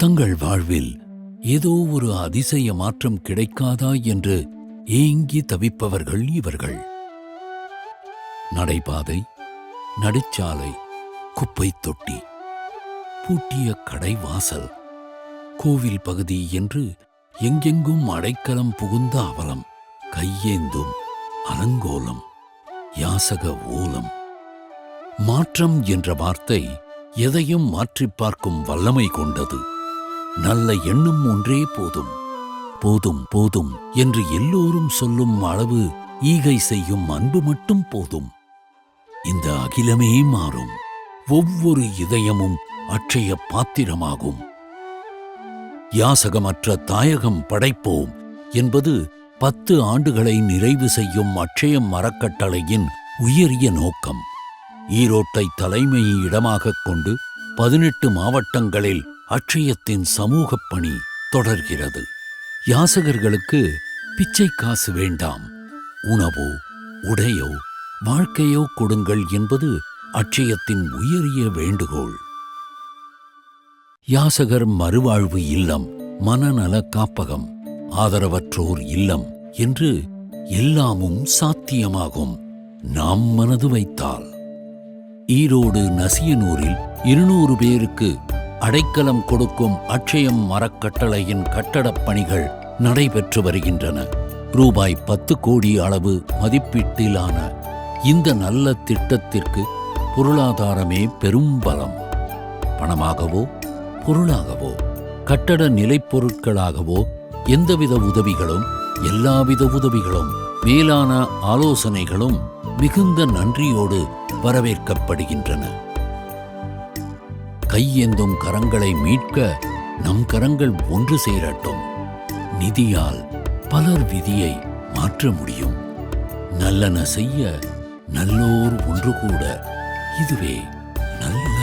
தங்கள் வாழ்வில் ஏதோ ஒரு அதிசய மாற்றம் கிடைக்காதா என்று ஏங்கி தவிப்பவர்கள் இவர்கள். நடைபாதை நடுச்சாலை குப்பை தொட்டி பூட்டிய கடை வாசல் கோவில் பகுதி என்று எங்கெங்கும் அடைக்கலம் புகுந்த அவலம் கையேந்தும் அலங்கோலம் யாசக ஓலம். மாற்றம் என்ற வார்த்தை எதையும் மாற்றிப் பார்க்கும் வல்லமை கொண்டது. நல்ல எண்ணம் ஒன்றே போதும். போதும் போதும் என்று எல்லோரும் சொல்லும் அளவு ஈகை செய்யும் அன்பு மட்டும் போதும். இந்த அகிலமே மாறும். ஒவ்வொரு இதயமும் அட்சய பாத்திரமாகும். யாசகமற்ற தாயகம் படைப்போம் என்பது பத்து ஆண்டுகளை நிறைவு செய்யும் அட்சயம் அறக்கட்டளையின் உயரிய நோக்கம். ஈரோட்டை தலைமை இடமாகக் கொண்டு பதினெட்டு மாவட்டங்களில் அட்சயத்தின் சமூகப் பணி தொடர்கிறது. யாசகர்களுக்கு பிச்சை காசு வேண்டாம். உணவோ உடையோ வாழ்க்கையோ கொடுங்கள் என்பது அட்சயத்தின் உயரிய வேண்டுகோள். யாசகர் மறுவாழ்வு இல்லம் மனநல காப்பகம் ஆதரவற்றோர் இல்லம் என்று எல்லாமும் சாத்தியமாகும். நாம் மனது வைத்தால். ஈரோடு நசியனூரில் இருநூறு பேருக்கு அடைக்கலம் கொடுக்கும் அட்சயம் மரக்கட்டளையின் கட்டடப் பணிகள் நடைபெற்று வருகின்றன. ரூபாய் பத்து கோடி அளவு மதிப்பீட்டிலான இந்த நல்ல திட்டத்திற்கு பொருளாதாரமே பெரும் பலம். பணமாகவோ பொருளாகவோ கட்டட நிலைப்பொருட்களாகவோ எந்தவித உதவிகளும் எல்லாவித உதவிகளும் மேலான ஆலோசனைகளும் மிகுந்த நன்றியோடு வரவேற்கப்படுகின்றன. கையேந்தும் கரங்களை மீட்க நம் கரங்கள் ஒன்று சேரட்டும். நிதியால் பலர் விதியை மாற்ற முடியும். நல்லன செய்ய நல்லோர் ஒன்று கூட. இதுவே நல்ல